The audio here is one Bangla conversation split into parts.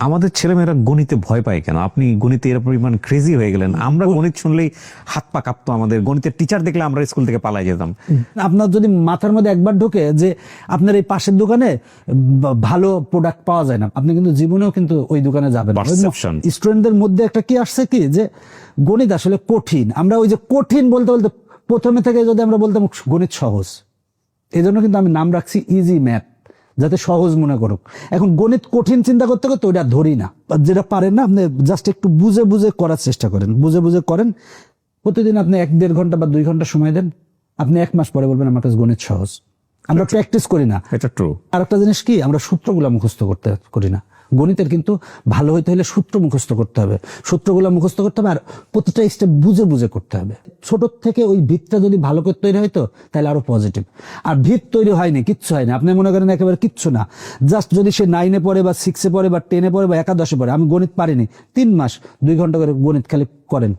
আমাদের ছেলেমেয়েরা গণিতে ভয় পায় কেন? আপনি গণিতে এর পরিমাণ ক্রেজি হয়ে গেলেন। আমরা গণিত শুনলেই হাত পা কাঁপতো আমাদের। গণিতের টিচার দেখলে আমরা স্কুল থেকে পালাই যেতাম। আপনার যদি মাথার মধ্যে একবার ঢোকে যে আপনার এই পাশের দোকানে ভালো প্রোডাক্ট পাওয়া যায় না আপনি কিন্তু জীবনেও কিন্তু ওই দোকানে যাবেন. স্টুডেন্টদের মধ্যে একটা কি আসছে কি? যে গণিত আসলে কঠিন। আমরা ওই যে কঠিন বলতে বলতে প্রথমে থেকে যদি আমরা বলতাম গণিত সহজ এই জন্য কিন্তু আমি নাম রাখছি ইজি ম্যাথ যাতে সহজ মনে করুক। এখন গণিত কঠিন চিন্তা করতে করতে ওইটা ধরি না। যেটা পারেন না আপনি জাস্ট একটু বুঝে বুঝে করার চেষ্টা করেন। বুঝে বুঝে করেন প্রতিদিন আপনি এক দেড় ঘণ্টা বা দুই ঘণ্টা সময় দেন আপনি এক মাস পরে বলবেন আমার কাছে গণিত সহজ। আমরা প্র্যাকটিস করি না। এটা ট্রু আর একটা জিনিস কি আমরা সূত্রগুলো মুখস্থ করতে করি না। গণিতের কিন্তু ভালো হইতে হলে সূত্র মুখস্থ করতে হবে। সূত্রগুলো মুখস্থ করতে হবে আর প্রতিটা স্টেপ বুঝে বুঝে করতে হবে। ছোট থেকে ওই ভিতটা যদি ভালো করে তৈরি হয়তো তাহলে আরও পজিটিভ আর ভিত তৈরি হয়নি, কিচ্ছু হয়নি। আপনি মনে করেন একেবারে কিচ্ছু না। জাস্ট যদি সে নাইনে পড়ে বা সিক্সে পড়ে বা টেনে পড়ে বা একাদশে পড়ে, আমি গণিত পারিনি। তিন মাস, দুই ঘণ্টা করে গণিত খালি করেন।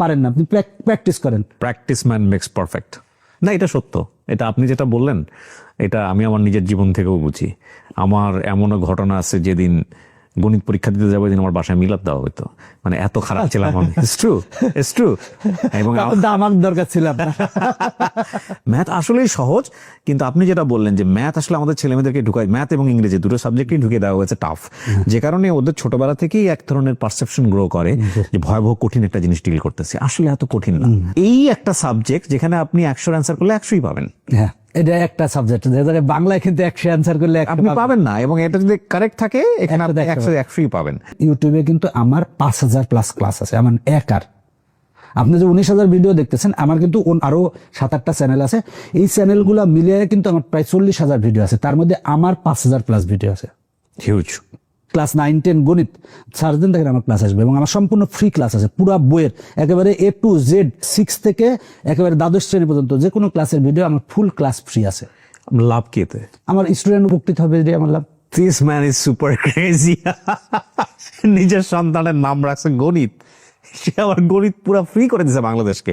পারেন না, আপনি প্র্যাকটিস করেন। প্র্যাকটিস ম্যান মেক্স পারফেক্ট না, এটা সত্য। এটা আপনি যেটা বললেন, এটা আমি আমার নিজের জীবন থেকেও বুঝি। আমার এমনও ঘটনা আছে যেদিন গণিত পরীক্ষা দিতে যাব আমার বাসায় মিলাদ দেওয়া হতো মানে এত খারাপ ছিলাম আমি। ইটস ট্রু ইটস ট্রু এবং আমার দরকার ছিল ম্যাথ আসলেই সহজ কিন্তু আপনি যেটা বললেন যে ম্যাথ আসলে আমাদের ছেলেমেয়েদেরকে ঢুকায় ম্যাথ এবং ইংরেজি দুটো সাবজেক্টই ঢুকিয়ে দেওয়া হয়েছে টাফ যে কারণে ওদের ছোটবেলা থেকেই এক ধরনের পারসেপশন গ্রো করে যে ভয়াবহ কঠিন একটা জিনিস ডিল করতেছে। আসলে এত কঠিন না। এই একটা সাবজেক্ট যেখানে আপনি একশোর অ্যান্সার করলে একশোই পাবেন। হ্যাঁ। এটা একটা সাবজেক্ট যে বাংলায় কিন্তু একশো অ্যান্সার করলে আপনি পাবেন। না এবং এটা যদি কারেক্ট থাকে এখানে আপনি একশো একশোই পাবেন। ইউটিউবে কিন্তু আমার পাঁচ হাজার প্লাস ক্লাস আছে আমার একার আপনি যে উনিশ হাজার ভিডিও দেখতেছেন আমার কিন্তু আরও সাত আটটা চ্যানেল আছে। এই চ্যানেলগুলো মিলিয়ে কিন্তু আমার প্রায় চল্লিশ হাজার ভিডিও আছে তার মধ্যে আমার পাঁচ হাজার প্লাস ভিডিও আছে। হিউজ ক্লাস নাইন টেন গণিত সার দিন দেখেন আমার ক্লাস আসবে এবং আমার সম্পূর্ণ ফ্রি ক্লাস আছে পুরো বইয়ের একেবারে এ টু জেড সিক্স থেকে একেবারে দ্বাদশ শ্রেণি পর্যন্ত যে কোনো ক্লাসের ভিডিও আমার ফুল ক্লাস ফ্রি আছে। লাভ কেতে আমার স্টুডেন্ট উপকৃত হবে যে আমার love this man is super crazy নিজের সন্তানের নাম রাখছে গণিত। সে আবার গণিত পুরো ফ্রি করে দিছে বাংলাদেশকে।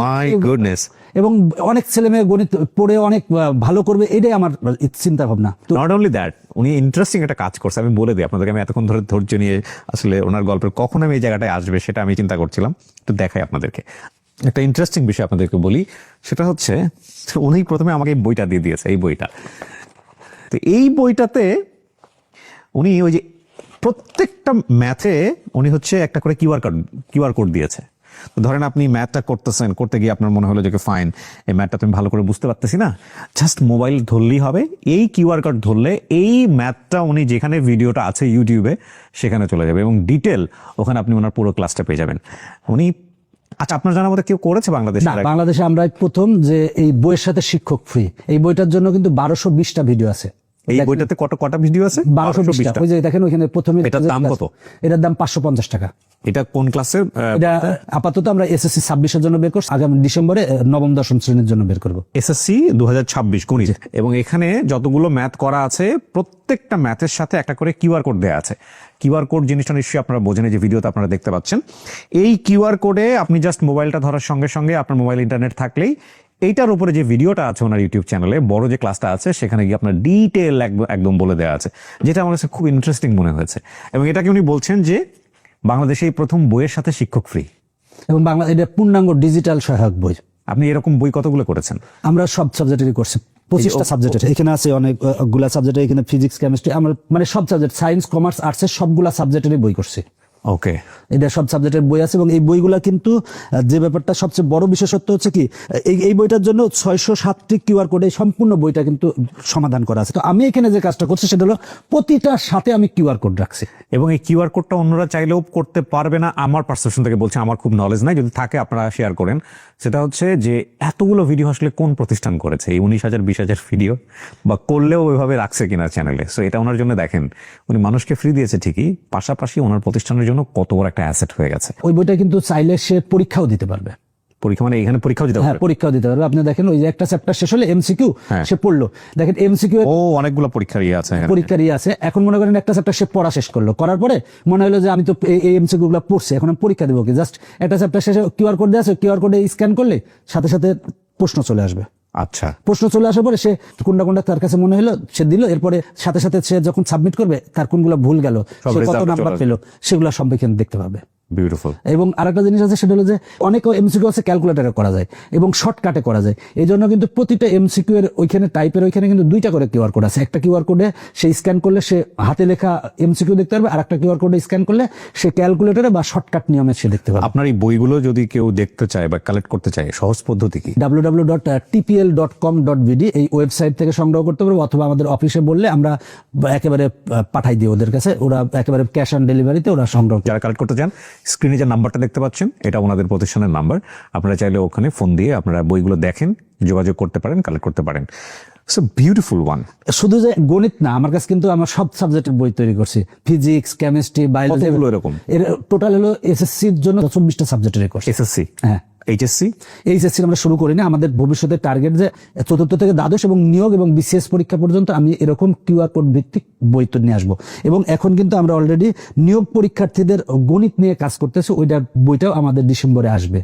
মাই গুডনেস এবং অনেক ছেলে মেয়ে গণিত পড়ে অনেক ভালো করবে এটাই আমার চিন্তা ভাবনা। নট অনলি দ্যাট উনি ইন্টারেস্টিং একটা কাজ করছে আমি বলে দিই আপনাদেরকে আমি এতক্ষণ ধরে ধৈর্য নিয়ে আসলে ওনার গল্পের কখন আমি এই জায়গাটায় আসবে সেটা আমি চিন্তা করছিলাম একটু দেখাই আপনাদেরকে। একটা ইন্টারেস্টিং বিষয় আপনাদেরকে বলি সেটা হচ্ছে উনি প্রথমে আমাকে এই বইটা দিয়ে দিয়েছে এই বইটা। তো এই বইটাতে উনি ওই যে প্রত্যেকটা ম্যাথে উনি হচ্ছে একটা করে কিউআর কোড কিউআর কোড দিয়েছে। তো ধরেন আপনি ম্যাথটা করতেছেন করতে গিয়ে আপনার মনে হলো যে ফাইন এই ম্যাথটা তুমি ভালো করে বুঝতে পারতেছি না। জাস্ট মোবাইল ধরলেই হবে এই কিউআর কোড ধরলে এই ম্যাথটা উনি যেখানে ভিডিওটা আছে ইউটিউবে সেখানে চলে যাবে এবং ডিটেল ওখানে আপনি ওনার পুরো ক্লাসটা পেয়ে যাবেন। উনি আচ্ছা আপনার জানার মতো কেউ করেছে বাংলাদেশে না বাংলাদেশে আমরা প্রথম যে এই বইয়ের সাথে শিক্ষক ফ্রি এই বইটার জন্য কিন্তু বারোশো বিশটা ভিডিও আছে। এই বইটাতে কত কটা ভিডিও আছে? বারোশো বিশটা ওই যে দেখেন ওইখানে প্রথমে এটার দাম কত? এটার দাম পাঁচশো পঞ্চাশ টাকা। এটা কোন ক্লাসের এটা আপাতত আমরা এসএসসি ছাব্বিশের জন্য বের করছি। আগামী ডিসেম্বরে নবম দশম শ্রেণির জন্য বের করব। এসএসসি দু হাজার ছাব্বিশ গণিত। এবং এখানে যতগুলো ম্যাথ করা আছে প্রত্যেকটা ম্যাথের সাথে একটা করে কিউআর কোড দেওয়া আছে। কিউআর কোড জিনিসটা নিশ্চয়ই আপনারা বোঝেন যে ভিডিওতে আপনারা দেখতে পাচ্ছেন। এই কিউআর কোডে আপনি জাস্ট মোবাইলটা ধরার সঙ্গে সঙ্গে আপনার মোবাইল ইন্টারনেট থাকলেই এইটার উপরে যে ভিডিওটা আছে ওনার ইউটিউব চ্যানেলে বড় যে ক্লাসটা আছে সেখানে গিয়ে আপনার ডিটেল একদম বলে দেওয়া আছে যেটা আমার কাছে খুব ইন্টারেস্টিং মনে হয়েছে। এবং এটাকে উনি বলছেন যে বাংলাদেশে এই প্রথম বইয়ের সাথে শিক্ষক ফ্রি এবং বাংলা এটা পূর্ণাঙ্গ ডিজিটাল সহায়ক বই। আপনি এরকম বই কতগুলো করেছেন? আমরা সব সাবজেক্টেরই করছি। পঁচিশটা সাবজেক্টের এখানে আছে অনেক আহ, গুলা সাবজেক্ট এখানে ফিজিক্স কেমিস্ট্রি আমরা মানে সব সাবজেক্ট সায়েন্স কমার্স আর্টসের সবগুলা সাবজেক্টেরই বই করছি। ওকে এটা সব সাবজেক্টের বই আছে এবং এই বইগুলা কিন্তু যে ব্যাপারটা সবচেয়ে বড় বিশেষত্ব হচ্ছে কি এই এই বইটার জন্য ছয়শো সাতটি কিউআর কোডে সম্পূর্ণ বইটা কিন্তু সমাধান করা আছে। তো আমি এখানে যে কাজটা করছি সেটা হলো প্রতিটার সাথে আমি কিউআর কোড রাখছি। এবং এই কিউআর কোডটা অন্যরা চাইলেও করতে পারবে না আমার পারসেপশন থেকে বলছে আমার খুব নলেজ নাই যদি থাকে আপনারা শেয়ার করেন। সেটা হচ্ছে যে এতগুলো ভিডিও আসলে কোন প্রতিষ্ঠান করেছে? এই উনিশ হাজার বিশ হাজার ভিডিও বা করলেও ওইভাবে রাখছে কিনা চ্যানেলে সো এটা ওনার জন্য দেখেন। উনি মানুষকে ফ্রি দিয়েছে ঠিকই পাশাপাশি ওনার প্রতিষ্ঠানের জন্য কত বড় একটা অ্যাসেট হয়ে গেছে। ওই বইটা কিন্তু চাইলে সে পরীক্ষাও দিতে পারবে। পরীক্ষা মানে এখানে পরীক্ষাও দিতে হ্যাঁ পারবে পরীক্ষাও দিতে পারবে। আপনি দেখেন ওই যে একটা চ্যাপ্টার শেষ হলে এমসিকিউ হ্যাঁ। সে পড়ল। দেখেন এমসিকিউ ও অনেকগুলো পরীক্ষার ইয়ে আছে। পরীক্ষার ইয়ে আছে। এখন মনে করেন একটা চ্যাপ্টার সে পড়া শেষ করল। করার পরে মনে হলো যে আমি তো এই- এই এমসিকিউ গুলো পড়ছি এখন আমি পরীক্ষা দেবো কি? জাস্ট একটা চ্যাপ্টার শেষে কিউআর কোড দেওয়া আছে কিউআর কোডে স্ক্যান করলে সাথে সাথে প্রশ্ন চলে আসবে। আচ্ছা। প্রশ্ন চলে আসার পরে সে কোনটা কোনটা তার কাছে মনে হলো সে দিল। এরপরে সাথে সাথে সে যখন সাবমিট করবে তার কোনগুলো ভুল গেল সে কত নাম্বার পেল পেল সেগুলো সম্পর্কে দেখতে পাবে। বিউটিফুল এবং আরেকটা জিনিস আছে সেটা হলো যে অনেক এমসিকিউ আছে ক্যালকুলেটারে করা যায় এবং শর্টকাটে করা যায়। এই জন্য কিন্তু প্রতিটা এমসিকিউ এর ওইখানে টাইপের ওইখানে কিন্তু দুইটা করে কিউআর কোড আছে। একটা কিউআর কোডে সে স্ক্যান করলে সে হাতে লেখা এমসিকিউ দেখতে পারবে আর একটা কিউআর কোডে স্ক্যান করলে সে ক্যালকুলেটরে বা শর্টকাট নিয়মে সে দেখতে পাবে আপনার এই বইগুলো যদি কেউ দেখতে চায় বা কালেক্ট করতে চায় সহজ পদ্ধতি কি? www.tpl.com.bd এই ওয়েবসাইট থেকে সংগ্রহ করতে পারব অথবা আমাদের অফিসে বললে আমরা একেবারে পাঠাই দিই ওদের কাছে। ওরা একেবারে ক্যাশ অন ডেলিভারিতে ওরা সংগ্রহ যারা কালেক্ট করতে চান স্ক্রিনে যে নাম্বারটা দেখতে পাচ্ছেন এটা ওনাদের প্রতিষ্ঠানের নাম্বার। আপনারা চাইলে ওখানে ফোন দিয়ে আপনারা বইগুলো দেখেন যোগাযোগ করতে পারেন কালেক্ট করতে পারেন। সো বিউটিফুল ওয়ান শুধু যে গণিত না আমার কাছে কিন্তু আমরা সব সাবজেক্টের বই তৈরি করছি। ফিজিক্স কেমিস্ট্রি বায়োলজি এরকম? এর টোটাল হলো এসএসসির জন্য চব্বিশটা সাবজেক্টের কোর্স এসএসসি হ্যাঁ। এইচএসসি এইচএসসি আমরা শুরু করিনি, আমাদের ভবিষ্যতের টার্গেট যে চতুর্থ থেকে দ্বাদশ এবং নিয়োগ এবং বিসিএস পরীক্ষা পর্যন্ত আমি এরকম কিউআর কোড ভিত্তিক বই তো নিয়ে আসব। এবং এখন কিন্তু আমরা অলরেডি নিয়োগ পরীক্ষার্থীদের গণিত নিয়ে কাজ করতেছি, ওইটা বইটাও আমাদের ডিসেম্বরে আসবে।